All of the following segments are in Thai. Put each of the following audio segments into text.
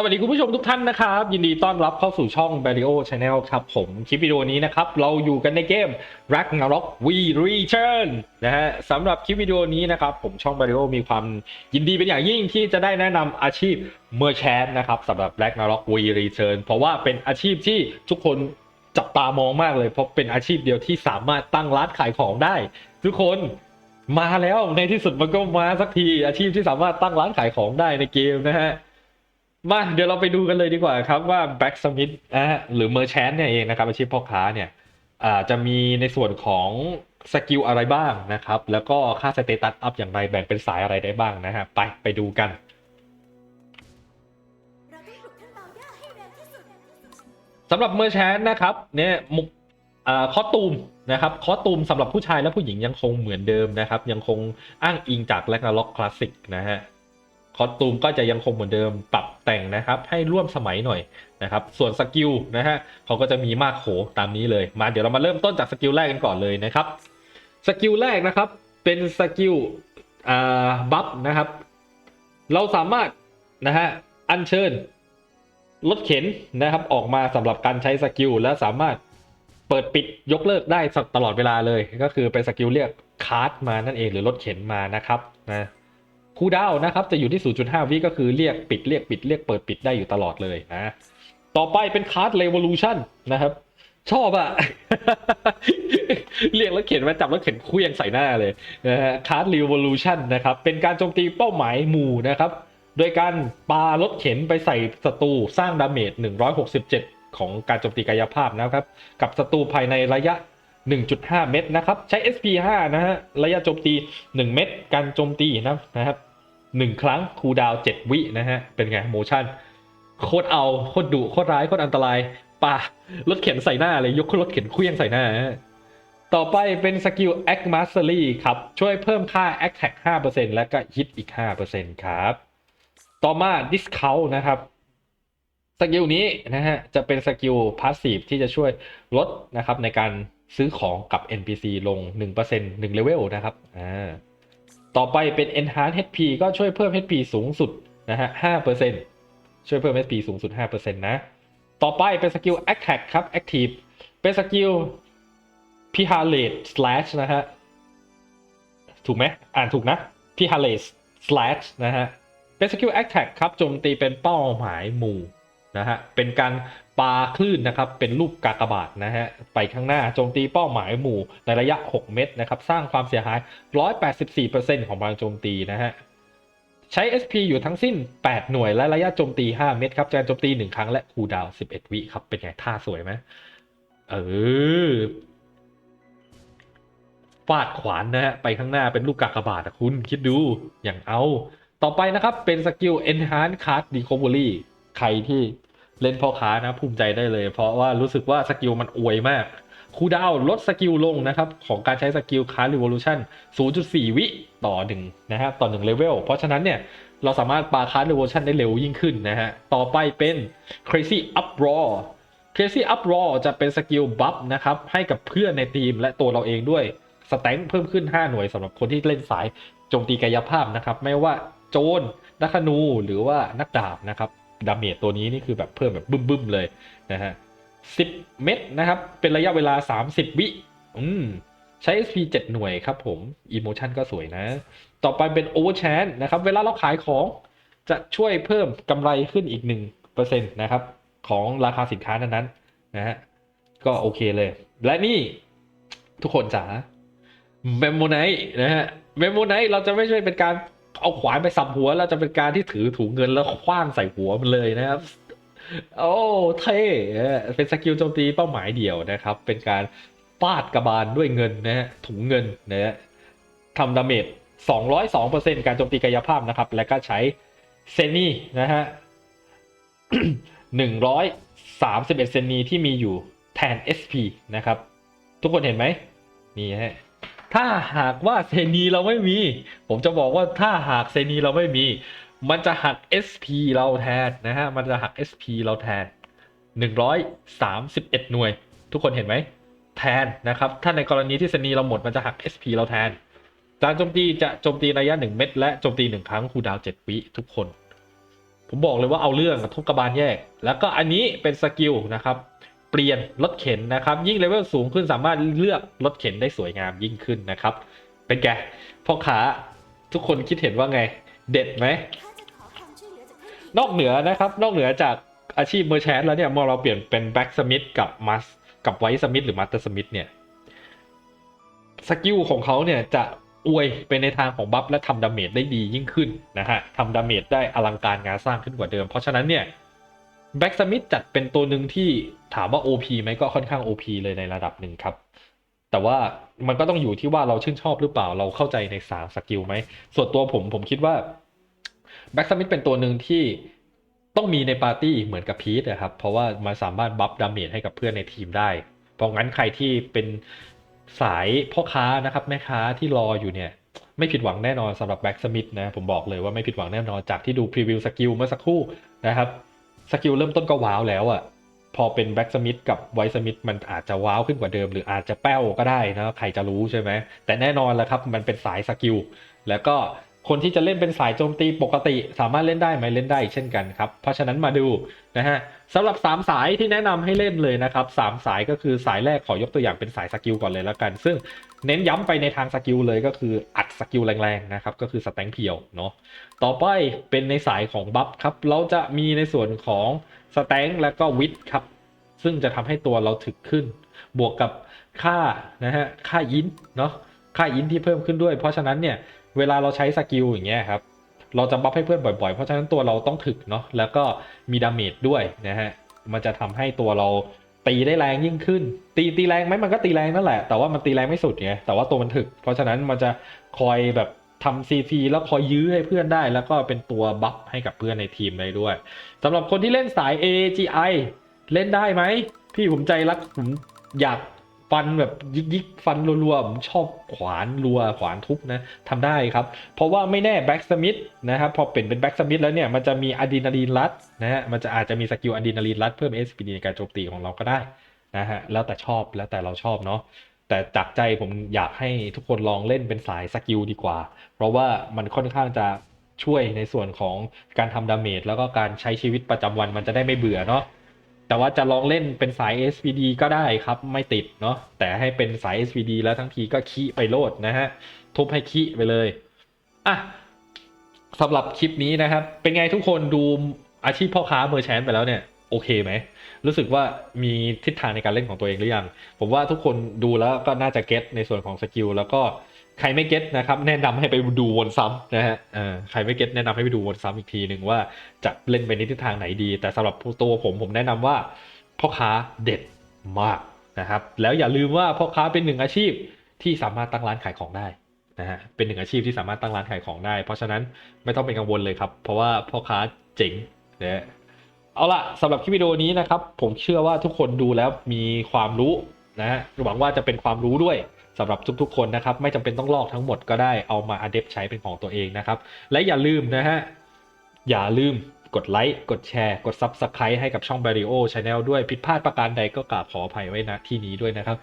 สวัสดีคุณผู้ชมทุกท่านนะครับ ยินดีต้อนรับเข้าสู่ช่อง b a r i o Channel ครับผมคลิปวิดีโอนี้นะครับ เราอยู่กันในเกม Ragnarok We Return นะฮะสำหรับคลิปวิดีโอนี้นะครับ ผมช่อง b a r i o มีความยินดีเป็นอย่างยิ่งที่จะได้แนะนำอาชีพ Merchant นะครับสำหรับ Ragnarok We Return เพราะว่าเป็นอาชีพที่ทุกคนจับตามองมากเลย เพราะเป็นอาชีพเดียวที่สามารถตั้งร้านขายของได้ ทุกคนมาแล้วในที่สุดมันก็มาสักทีอาชีพที่สามารถตั้งร้านขายของได้ในเกมนะฮะ มาเดี๋ยวเราไปดูกันเลยดีกว่าครับว่า Blacksmith นะฮะหรือ Merchant เนี่ยเองนะครับอาชีพพ่อค้าเนี่ยอ่าจะมีในส่วนของสกิลอะไรบ้างนะครับ แล้วก็ค่าสเตตัสอัพอย่างไรแบ่งเป็นสายอะไรได้บ้างนะฮะไปไปดูกันสำหรับเมอร์แชนนะครับเนี่ยมุกคอตูมนะครับคอตูมสำหรับผู้ชายและผู้หญิงยังคงเหมือนเดิมนะครับ ยังคงอ้างอิงจากแลกนาล็อกคลาสสิกนะฮะ คอสตูมก็จะยังคงเหมือนเดิมปรับแต่งนะครับให้ร่วมสมัยหน่อยนะครับส่วนสกิลนะฮะเขาก็จะมีมากโขตามนี้เลยมาเดี๋ยวเรามาเริ่มต้นจากสกิลแรกกันก่อนเลยนะครับสกิลแรกนะครับเป็นสกิลอ่าบัฟนะครับเราสามารถนะฮะอัญเชิญรถเข็นนะครับออกมาสำหรับการใช้สกิลและสามารถเปิดปิดยกเลิกได้ตลอดเวลาเลย ก็คือเป็นสกิลเรียกคาร์ดมานั่นเองหรือรถเข็นมานะครับนะ คูดาวนะครับจะอยู่ที่ 0.5 วิก็คือเรียกปิดเรียกปิดเรียกเปิดปิดได้อยู่ตลอดเลยนะ ต่อไปเป็นคาร์ดเรว o ลูชันนะครับ ชอบอะเรียกรถเข็นมาจับรถเข็นคลี้ยงใส่หน้าเลยนะฮะคาร์ดเรว o ลูชันนะครับ เป็นการโจมตีเป้าหมายหมู่นะครับ โดยการปารถเข็นไปใส่ศัตรูสร้างดาเมจ 167 ของการโจมตีกายภาพนะครับ กับศัตรูภายในระยะ1.5 เมตรนะครับ ใช้ SP 5 นะฮะ ระยะโจมตี 1 เมตร การโจมตีนะนะครับ 1ครั้งคูดาวน์7วินะฮะ เป็นไงโมชั่น โคตรเอา โคตรดุโคตรร้าย โคตรอันตรายป่ารถเข็นใส่หน้าเลย ยกรถเข็นเคลี้ยงใส่หน้า ต่อไปเป็นสกิล Act Mastery ครับ ช่วยเพิ่มค่า Attack 5%และก็ Hit อีก 5%ครับ ต่อมา discount นะครับ สกิลนี้นะฮะ จะเป็นสกิลพาสซีฟที่จะช่วยลดนะครับในการซื้อของกับ NPC ลง 1% 1เลเวลนะครับ อ่า ต่อไปเป็น enhance HP ก็ช่วยเพิ่ม HP สูงสุดนะฮะ5%ช่วยเพิ่ม HP สูงสุด 5%นะ ต่อไปเป็นสกิล attack ครับ active เป็นสกิล p i h a l a t e slash นะฮะ ถูกไหมอ่านถูกนะ p i h a l a t e slash นะฮะ เป็นสกิล attack ครับ โจมตีเป็นเป้าหมายหมู่ นะฮะเป็นการปาคลื่นนะครับเป็นรูปกากบาทนะฮะไปข้างหน้าโจมตีเป้าหมายหมู่ในระยะ 6 เมตรนะครับสร้างความเสียหาย 184%ของพลังโจมตีนะฮะใช้ SP อยู่ทั้งสิ้น 8 หน่วยและระยะโจมตี 5 เมตรครับการโจมตี 1 ครั้งและคูดาว 11 วิครับ เป็นไงท่าสวยไหมเออฟาดขวานนะฮะไปข้างหน้าเป็นลูกกากบาทอะคุณคิดดูอย่างเอา ต่อไปนะครับเป็นสกิล Enhance Card Recovery ใครที่ เล่นพ่อค้านะภูมิใจได้เลย เพราะว่ารู้สึกว่าสกิลมันอวยมากคูดาวลดสกิลลงนะครับของการใช้สกิล Card Revolution 0.4 วิต่อหนึ่งนะครับต่อหนึ่งเลเวล เพราะฉะนั้นเนี่ยเราสามารถปา Card Revolution ได้เร็วยิ่งขึ้นนะฮะ ต่อไปเป็น Crazy Uproar Crazy Uproar จะเป็นสกิลบัฟนะครับให้กับเพื่อนในทีมและตัวเราเองด้วย สแต็งเพิ่มขึ้น 5 หน่วยสำหรับคนที่เล่นสายโจมตีกายภาพนะครับ ไม่ว่าโจรนักธนูหรือว่านักดาบนะครับ ดาเมจตัวนี้นี่คือแบบเพิ่มแบบบึ้มๆเลยนะฮะ10เม็ดนะครับ เป็นระยะเวลา 30 วิอืมใช้ SP 7 หน่วยครับผม Emotion ก็สวยนะ ต่อไปเป็น Overchance นะครับ เวลาเราขายของจะช่วยเพิ่มกำไรขึ้นอีก 1%นะครับ ของราคาสินค้านั้นๆนะฮะก็โอเคเลย และนี่ทุกคนจ๋าเมมโมไนท์นะฮะเมมโมไนท์เราจะไม่ใช่เป็นการ เอาขวานไปสับหัวเราจะเป็นการที่ถือถุงเงินแล้วคว้างใส่หัวมันเลยนะครับ โอ้เท่เป็นสกิลโจมตีเป้าหมายเดียวนะครับ เป็นการฟาดกระบาลด้วยเงินนะฮะถุงเงินนะฮะทำดาเมจ202%การโจมตีกายภาพนะครับ แล้วก็ใช้เซนีนะฮะ131เซนนีที่มีอยู่แทน SP นะครับ ทุกคนเห็นไหมนี่ฮะ ถ้าหากว่าเซนีเราไม่มี ผมจะบอกว่าถ้าหากเซนีเราไม่มี มันจะหัก SP เราแทนนะฮะ มันจะหัก SP เราแทน 131 หน่วย ทุกคนเห็นไหม แทนนะครับ ถ้าในกรณีที่เซนีเราหมดมันจะหัก SP เราแทนการโจมตีจะโจมตีระยะ 1 เม็ดและโจมตี 1 ครั้งคูดาว7วิทุกคน ผมบอกเลยว่าเอาเรื่องทุบกระบาลแยก แล้วก็อันนี้เป็นสกิลนะครับ เปลี่ยนรถเข็นนะครับ ยิ่งเลเวลสูงขึ้นสามารถเลือกรถเข็นได้สวยงามยิ่งขึ้นนะครับ เป็นไงพ่อขาทุกคนคิดเห็นว่าไง เด็ดไหมนอกเหนือนะครับ นอกเหนือจากอาชีพเมอร์แชนแล้วเนี่ยเมื่อเราเปลี่ยนเป็นแบ็กสมิธกับมัสกับไวท์สมิธหรือมัตเตอร์สมิธเนี่ยสกิลของเขาเนี่ยจะอวยไปในทางของบัฟและทำดาเมจได้ดียิ่งขึ้นนะฮะทำดาเมจได้อลังการงานสร้างขึ้นกว่าเดิม เพราะฉะนั้นเนี่ย แบ็กสมิธจัดเป็นตัวหนึ่งที่ถามว่า OP ไหมก็ค่อนข้าง OP เลยในระดับหนึ่งครับ แต่ว่ามันก็ต้องอยู่ที่ว่าเราชื่นชอบหรือเปล่าเราเข้าใจในสามสกิลไหม ส่วนตัวผมผมคิดว่าแบ็กสมิธเป็นตัวหนึ่งที่ต้องมีในปาร์ตี้เหมือนกับพีทนะครับ เพราะว่ามันสามารถบัฟดาเมจให้กับเพื่อนในทีมได้ เพราะงั้นใครที่เป็นสายพ่อค้านะครับแม่ค้าที่รออยู่เนี่ยไม่ผิดหวังแน่นอนสำหรับแบ็กสมิธนะผมบอกเลยว่าไม่ผิดหวังแน่นอนจากที่ดูพรีวิวสกิลเมื่อสักครู่นะครับ สกิลเริ่มต้นก็ว้าวแล้วอะ่ะพอเป็นแบ็กสมิธกับไวท์สมิธมันอาจจะว้าวขึ้นกว่าเดิม หรืออาจจะแป้วก็ได้นะใครจะรู้ใช่ไหมแต่แน่นอนแหละครับมันเป็นสายสกิลแล้วก็ คนที่จะเล่นเป็นสายโจมตีปกติ สามารถเล่นได้ไหมเล่นได้เช่นกันครับเพราะฉะนั้นมาดูนะฮะสำหรับ 3 สายที่แนะนำให้เล่นเลยนะครับสามสายก็คือสายแรกขอยกตัวอย่างเป็นสายสกิลก่อนเลยแล้วกัน ซึ่งเน้นย้ำไปในทางสกิลเลยก็คืออัดสกิลแรงๆนะครับก็คือสแตงเพียวเนาะต่อไปเป็นในสายของบัฟครับเราจะมีในส่วนของสแตงและก็วิทครับซึ่งจะทำให้ตัวเราถึกขึ้น บวกกับค่านะฮะค่าอินเนาะค่าอินที่เพิ่มขึ้นด้วย เพราะฉะนั้นเนี่ย เวลาเราใช้สกิลอย่างเงี้ยครับ เราจะบัฟให้เพื่อนบ่อยๆ เพราะฉะนั้นตัวเราต้องถึกเนาะ แล้วก็มีดาเมจด้วยนะฮะ มันจะทำให้ตัวเราตีได้แรงยิ่งขึ้น ตีตีแรงไหมมันก็ตีแรงนั่นแหละ แต่ว่ามันตีแรงไม่สุดไง แต่ว่าตัวมันถึก เพราะฉะนั้นมันจะคอยแบบทำซีฟีแล้วคอยยื้อให้เพื่อนได้ แล้วก็เป็นตัวบัฟให้กับเพื่อนในทีมได้ด้วยสำหรับคนที่เล่นสาย AGI เล่นได้ไหม พี่ผมใจรักผมอยาก ฟันแบบยิกยิกๆฟันรัวๆผมชอบขวานรัวขวานทุบนะทำได้ครับ เพราะว่าไม่แน่แบ็กสมิธนะครับพอเป็นเป็นแบ็กสมิธแล้วเนี่ยมันจะมีอะดรีนาลีนรัดนะฮะมันจะอาจจะมีสกิลอะดรีนาลีนรัดเพิ่ม SPD ในการโจมตีของเราก็ได้นะฮะแล้วแต่ชอบแล้วแต่เราชอบเนาะแต่จากใจผมอยากให้ทุกคนลองเล่นเป็นสายสกิลดีกว่า เพราะว่ามันค่อนข้างจะช่วยในส่วนของการทำดาเมจแล้วก็การใช้ชีวิตประจำวันมันจะได้ไม่เบื่อเนาะ แต่ว่าจะลองเล่นเป็นสาย SPD ก็ได้ครับไม่ติดเนาะแต่ให้เป็นสาย SPD แล้วทั้งทีก็คีไปโลดนะฮะ ทุบให้คีไปเลยอะสำหรับคลิปนี้นะครับ เป็นไงทุกคนดูอาชีพพ่อค้าเมอร์แชนไปแล้วเนี่ยโอเคไหม รู้สึกว่ามีทิศทางในการเล่นของตัวเองหรือยัง ผมว่าทุกคนดูแล้วก็น่าจะเก็ตในส่วนของสกิลแล้วก็ ใครไม่เก็ตนะครับแนะนำให้ไปดูวนซ้ำนะฮะใครไม่เก็ตแนะนำให้ไปดูวนซ้ำอีกทีหนึ่งว่าจะเล่นไปในทิศทางไหนดี แต่สำหรับตัวผมผมแนะนำว่าพ่อค้าเด็ดมากนะครับแล้วอย่าลืมว่าพ่อค้าเป็นหนึ่งอาชีพที่สามารถตั้งร้านขายของได้นะฮะเป็นหนึ่งอาชีพที่สามารถตั้งร้านขายของได้ เพราะฉะนั้นไม่ต้องเป็นกังวลเลยครับ เพราะว่าพ่อค้าเจ๋งนะเอาล่ะสำหรับคลิปวิดีโอนี้นะครับผมเชื่อว่าทุกคนดูแล้วมีความรู้นะฮะหวังว่าจะเป็นความรู้ด้วย สำหรับทุกๆ คนนะครับ ไม่จำเป็นต้องลอกทั้งหมดก็ได้เอามาอัดเดใช้เป็นของตัวเองนะครับ และอย่าลืมนะฮะ อย่าลืมกดไลค์ กดแชร์ กด Subscribe ให้กับช่อง b a r i o Channel ด้วยผิดพลาดประการใดก็กราบขออภัยไว้ณที่นี้ด้วยนะครับ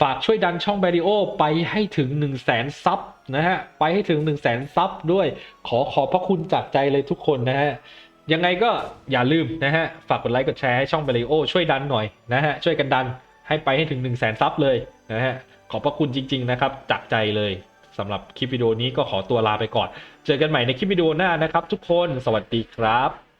ฝากช่วยดันช่อง b a r i o ไปให้ถึง 1 0 0 0 0แสนซับนะฮะ ไปให้ถึง 1 0 0 0 0แสนซับด้วย ขอขอบพระคุณจากใจเลยทุกคนนะฮะ ยังไงก็อย่าลืมนะฮะ ฝากกดไลค์ กดแชร์ให้ช่องเบลิโอช่วยดันหน่อยนะฮะ ช่วยกันดันให้ไปให้ถึง 1 0 0 0 0แสนซับเลยนะฮะ อบพระคุณจริง ๆ นะครับจากใจเลยสำหรับคลิปวิดีโอนี้ก็ขอตัวลาไปก่อน เจอกันใหม่ในคลิปวิดีโอหน้านะครับ ทุกคนสวัสดีครับ